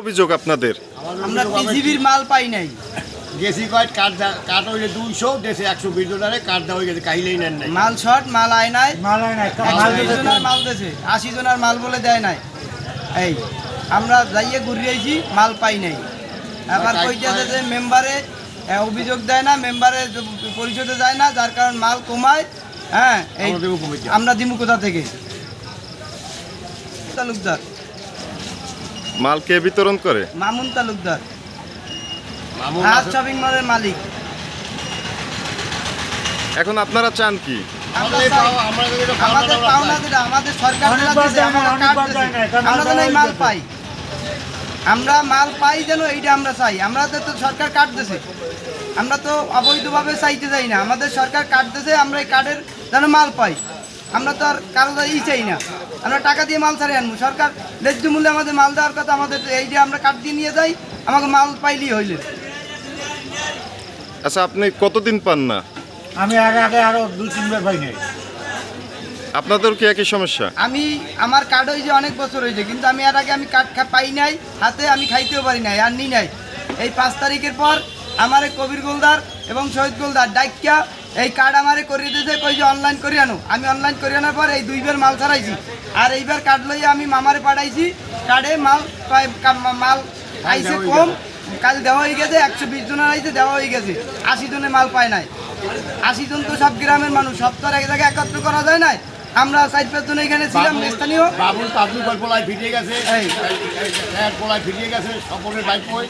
অভিযোগ আপনাদের? আমরা পৃথিবীর মাল পাই নাই। গেছি কয়েক কাঠ হইলে দুইশো দেশে একশো বিশ ডলারে কাঠ দেওয়া হয়ে গেছে কাহিলেই নেন নাই। মাল শর্ট মাল আয় নাই। মালাই নাই জনের মাল দেছে আশি জনের মাল বলে দেয় নাই। এই আমরা যাইয়ে ঘুরিয়েছি মাল পাই নাই। এবার কইতেছে যে মেম্বারে অভিযোগ দেয় না মেম্বারে পরিষদে যায় না যার কারণ মাল কমায় হ্যাঁ এই আমরা দেবো আমরা দিমু কোথা থেকে? তালুকদার। মাল কে বিতরণ করে? মামুন তালুকদার। হাত শপিং মলের মালিক। এখন আপনারা চান কি? আমরা আমাদের চাই- পাওনা আমাদের আমরা যেটা আমাদের সরকার আমরা যেন এই মাল পাই। আমরা মাল পাই যেন এইটা আমরা চাই। আমরা তো তো সরকার কাট দিছে আমরা তো অবৈধভাবে চাইতে যাই না। আমাদের সরকার কাটতেছে আমরা এই কার্ডের যেন মাল পাই। আমরা তো আর কারও ই চাই না। আমরা টাকা দিয়ে মাল ছাড়ে আনব। সরকার ন্যায্য মূল্যে আমাদের মাল দেওয়ার কথা আমাদের এই যে আমরা কাঠ দিয়ে নিয়ে যাই আমাকে মাল পাইলেই হইলে। আচ্ছা আপনি কতদিন পান না? আমি আগে আগে আরও দুই তিনবার পাই নাই। আপনাদের কি একই সমস্যা? আমি আমার কার্ড হয়েছে অনেক বছর হয়েছে কিন্তু আমি এর আগে আমি কার্ড খা- পাই নাই হাতে আমি খাইতেও পারি নাই আর নি নাই। এই পাঁচ তারিখের পর আমারে কবির গোলদার এবং শহীদ গোলদার ডাইকা এই কার্ড আমারে করিয়ে দিয়েছে কই যে অনলাইন করে আনো। আমি অনলাইন করে আনার পর এই দুইবার মাল ছাড়াইছি। আর এইবার কার্ড লইয়া আমি মামারে পাঠাইছি। কার্ডে মাল মাল আইছে কম। কাল দেওয়া হয়ে গেছে একশো বিশ জনের আইছে দেওয়া হয়ে গেছে। আশি জনের মাল পায় নাই। আশি জন তো সব গ্রামের মানুষ সব তো আর এক জায়গায় একত্র করা যায় নাই। আমরা সাইড পাঁচ জন এখানে ছিলাম স্থানীয়। বাবুল পাবলিক পোলায় ফিরিয়ে গেছে। এই। ফিরিয়ে গেছে সকলের বাইক বই